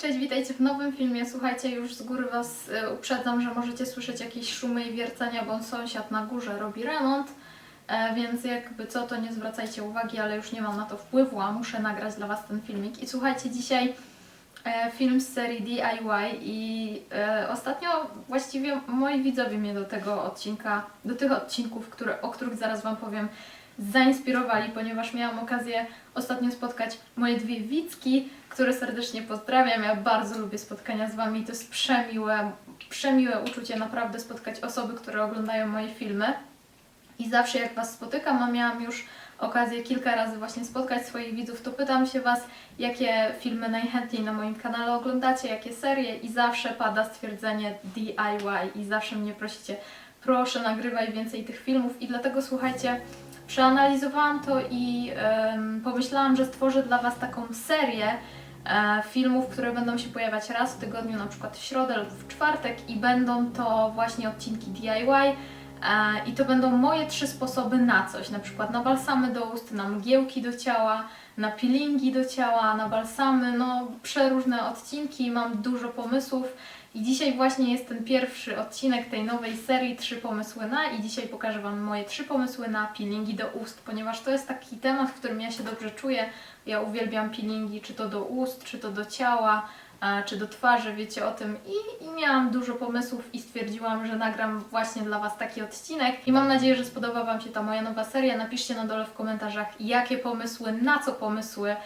Cześć, witajcie w nowym filmie. Słuchajcie, już z góry Was y, uprzedzam, że możecie słyszeć jakieś szumy i wiercenia, bo sąsiad na górze robi remont, e, więc jakby co, to nie zwracajcie uwagi, ale już nie mam na to wpływu, a muszę nagrać dla Was ten filmik. I słuchajcie, dzisiaj e, film z serii DIY i e, ostatnio właściwie moi widzowie mnie do tego odcinka, do tych odcinków, które, o których zaraz Wam powiem, zainspirowali, ponieważ miałam okazję ostatnio spotkać moje dwie Wicki, które serdecznie pozdrawiam. Ja bardzo lubię spotkania z Wami. To jest przemiłe, przemiłe uczucie naprawdę spotkać osoby, które oglądają moje filmy. I zawsze jak Was spotykam, a miałam już okazję kilka razy właśnie spotkać swoich widzów, to pytam się Was, jakie filmy najchętniej na moim kanale oglądacie, jakie serie i zawsze pada stwierdzenie DIY i zawsze mnie prosicie, proszę nagrywaj więcej tych filmów i dlatego słuchajcie, przeanalizowałam to i pomyślałam, że stworzę dla Was taką serię e, filmów, które będą się pojawiać raz w tygodniu, na przykład w środę lub w czwartek i będą to właśnie odcinki DIY e, i to będą moje trzy sposoby na coś, na przykład na balsamy do ust, na mgiełki do ciała, na peelingi do ciała, na balsamy, no przeróżne odcinki, mam dużo pomysłów i dzisiaj właśnie jest ten pierwszy odcinek tej nowej serii Trzy pomysły na i dzisiaj pokażę Wam moje trzy pomysły na peelingi do ust, ponieważ to jest taki temat, w którym ja się dobrze czuję. Ja uwielbiam peelingi, czy to do ust, czy to do ciała, e, czy do twarzy, wiecie o tym. I, I miałam dużo pomysłów i stwierdziłam, że nagram właśnie dla Was taki odcinek. I mam nadzieję, że spodoba Wam się ta moja nowa seria. Napiszcie na dole w komentarzach, jakie pomysły, na co pomysły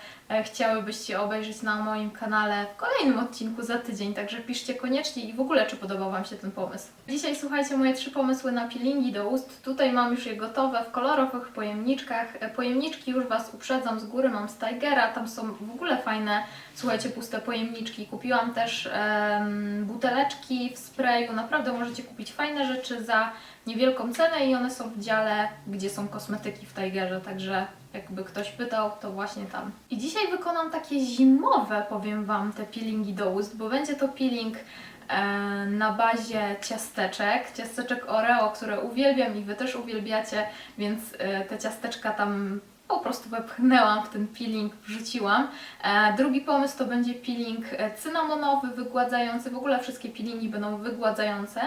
chciałybyście obejrzeć na moim kanale w kolejnym odcinku za tydzień. Także piszcie koniecznie i w ogóle, czy podobał Wam się ten pomysł. Dzisiaj słuchajcie moje trzy pomysły na peelingi do ust. Tutaj mam już je gotowe w kolorowych pojemniczkach. E, Pojemniczki już Was uprzedzam z góry, mam z Tigera, tam są w ogóle fajne, słuchajcie, puste pojemniczki. Kupiłam też buteleczki w sprayu. Naprawdę możecie kupić fajne rzeczy za niewielką cenę i one są w dziale, gdzie są kosmetyki w Tigerze, także jakby ktoś pytał, to właśnie tam. I dzisiaj wykonam takie zimowe, powiem Wam, te peelingi do ust, bo będzie to peeling e, na bazie ciasteczek, ciasteczek Oreo, które uwielbiam i Wy też uwielbiacie, więc e, te ciasteczka tam po prostu wepchnęłam w ten peeling, wrzuciłam. E, drugi pomysł to będzie peeling e, cynamonowy, wygładzający, w ogóle wszystkie peelingi będą wygładzające.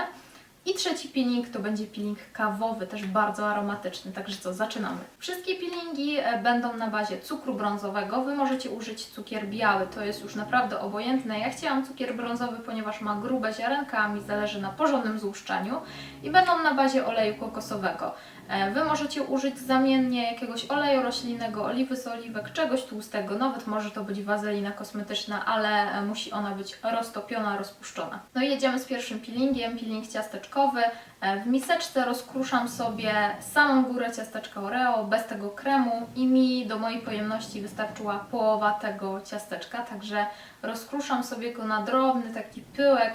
I trzeci peeling to będzie peeling kawowy, też bardzo aromatyczny, także co, zaczynamy. Wszystkie peelingi e, będą na bazie cukru brązowego, Wy możecie użyć cukier biały, to jest już naprawdę obojętne. Ja chciałam cukier brązowy, ponieważ ma grube ziarenka, a mi zależy na porządnym złuszczaniu i będą na bazie oleju kokosowego. E, Wy możecie użyć zamiennie jakiegoś oleju roślinnego, oliwy z oliwek, czegoś tłustego, nawet może to być wazelina kosmetyczna, ale e, musi ona być roztopiona, rozpuszczona. No i jedziemy z pierwszym peelingiem, peeling ciasteczkowy. E, W miseczce rozkruszam sobie samą górę ciasteczka Oreo, bez tego kremu i mi do mojej pojemności wystarczyła połowa tego ciasteczka, także rozkruszam sobie go na drobny taki pyłek,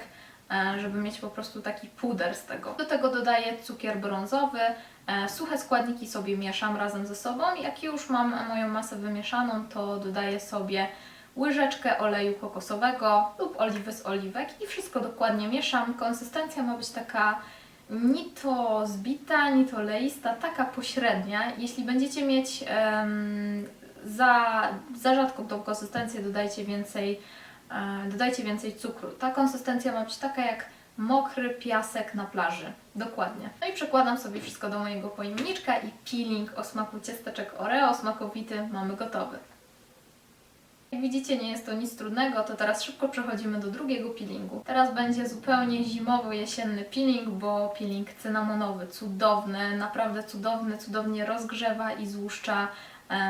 żeby mieć po prostu taki puder z tego. Do tego dodaję cukier brązowy, e, suche składniki sobie mieszam razem ze sobą. Jak już mam moją masę wymieszaną, to dodaję sobie łyżeczkę oleju kokosowego lub oliwy z oliwek i wszystko dokładnie mieszam. Konsystencja ma być taka ni to zbita, ni to leista, taka pośrednia. Jeśli będziecie mieć em, za, za rzadką tą konsystencję, dodajcie więcej, e, dodajcie więcej cukru. Ta konsystencja ma być taka jak mokry piasek na plaży. Dokładnie. No i przekładam sobie wszystko do mojego pojemniczka i peeling o smaku ciasteczek Oreo, smakowity, mamy gotowy. Jak widzicie, nie jest to nic trudnego, to teraz szybko przechodzimy do drugiego peelingu. Teraz będzie zupełnie zimowo-jesienny peeling, bo peeling cynamonowy, cudowny, naprawdę cudowny, cudownie rozgrzewa i złuszcza e,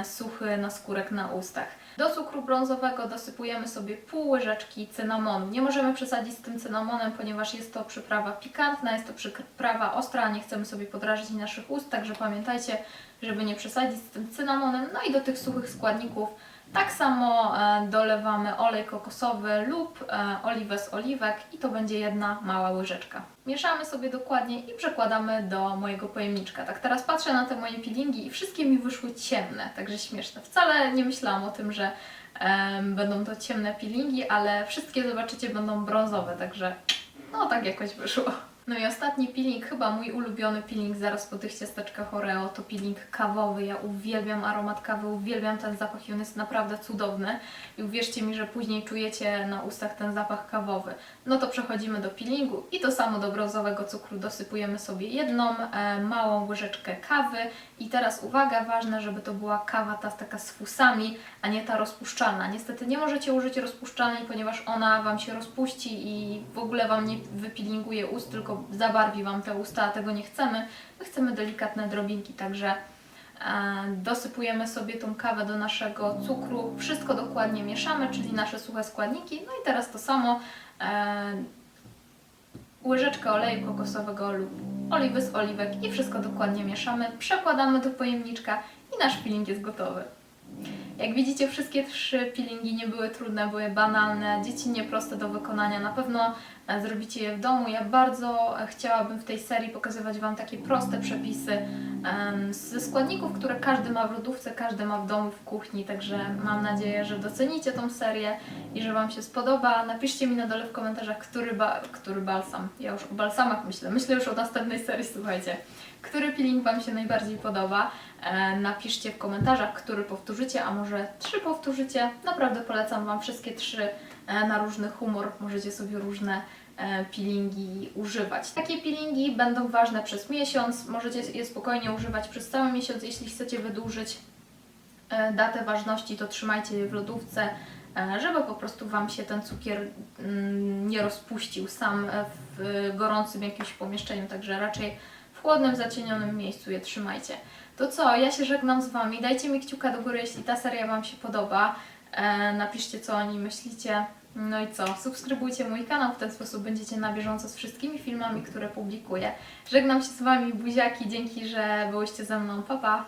suchy naskórek na ustach. Do cukru brązowego dosypujemy sobie pół łyżeczki cynamonu. Nie możemy przesadzić z tym cynamonem, ponieważ jest to przyprawa pikantna, jest to przyprawa ostra, nie chcemy sobie podrażyć naszych ust, także pamiętajcie, żeby nie przesadzić z tym cynamonem. No i do tych suchych składników tak samo e, dolewamy olej kokosowy lub e, oliwę z oliwek i to będzie jedna mała łyżeczka. Mieszamy sobie dokładnie i przekładamy do mojego pojemniczka. Tak teraz patrzę na te moje peelingi i wszystkie mi wyszły ciemne, także śmieszne. Wcale nie myślałam o tym, że em, będą to ciemne peelingi, ale wszystkie zobaczycie będą brązowe, także no tak jakoś wyszło. No i ostatni peeling, chyba mój ulubiony peeling zaraz po tych ciasteczkach Oreo, to peeling kawowy. Ja uwielbiam aromat kawy, uwielbiam ten zapach i on jest naprawdę cudowny. I uwierzcie mi, że później czujecie na ustach ten zapach kawowy. No to przechodzimy do peelingu i to samo do brązowego cukru dosypujemy sobie jedną e, małą łyżeczkę kawy. I teraz uwaga, ważne, żeby to była kawa ta taka z fusami, a nie ta rozpuszczalna. Niestety nie możecie użyć rozpuszczalnej, ponieważ ona Wam się rozpuści i w ogóle Wam nie wypilinguje ust, tylko zabarwi Wam te usta, a tego nie chcemy. My chcemy delikatne drobinki, także e, dosypujemy sobie tą kawę do naszego cukru. Wszystko dokładnie mieszamy, czyli nasze suche składniki. No i teraz to samo. E, łyżeczkę oleju kokosowego lub oliwy z oliwek i wszystko dokładnie mieszamy, przekładamy do pojemniczka i nasz peeling jest gotowy. Jak widzicie, wszystkie trzy peelingi nie były trudne, były banalne, dziecinnie proste do wykonania. Na pewno zrobicie je w domu. Ja bardzo e, chciałabym w tej serii pokazywać Wam takie proste przepisy ze składników, które każdy ma w lodówce, każdy ma w domu, w kuchni. Także mam nadzieję, że docenicie tą serię i że Wam się spodoba. Napiszcie mi na dole w komentarzach, który, ba- który balsam. Ja już o balsamach myślę. Myślę już o następnej serii, słuchajcie. Który peeling Wam się najbardziej podoba? E, napiszcie w komentarzach, który powtórzycie, a może trzy powtórzycie. Naprawdę polecam Wam wszystkie trzy e, na różny humor. Możecie sobie różne e, peelingi używać. Takie peelingi będą ważne przez miesiąc. Możecie je spokojnie używać przez cały miesiąc, jeśli chcecie wydłużyć datę ważności, to trzymajcie je w lodówce, żeby po prostu Wam się ten cukier mm, nie rozpuścił sam w gorącym jakimś pomieszczeniu, także raczej w chłodnym, zacienionym miejscu je trzymajcie. To co, ja się żegnam z Wami, dajcie mi kciuka do góry, jeśli ta seria Wam się podoba, e, napiszcie co o niej myślicie. No i co? Subskrybujcie mój kanał, w ten sposób będziecie na bieżąco z wszystkimi filmami, które publikuję. Żegnam się z Wami, buziaki, dzięki, że byłyście ze mną. Pa, pa!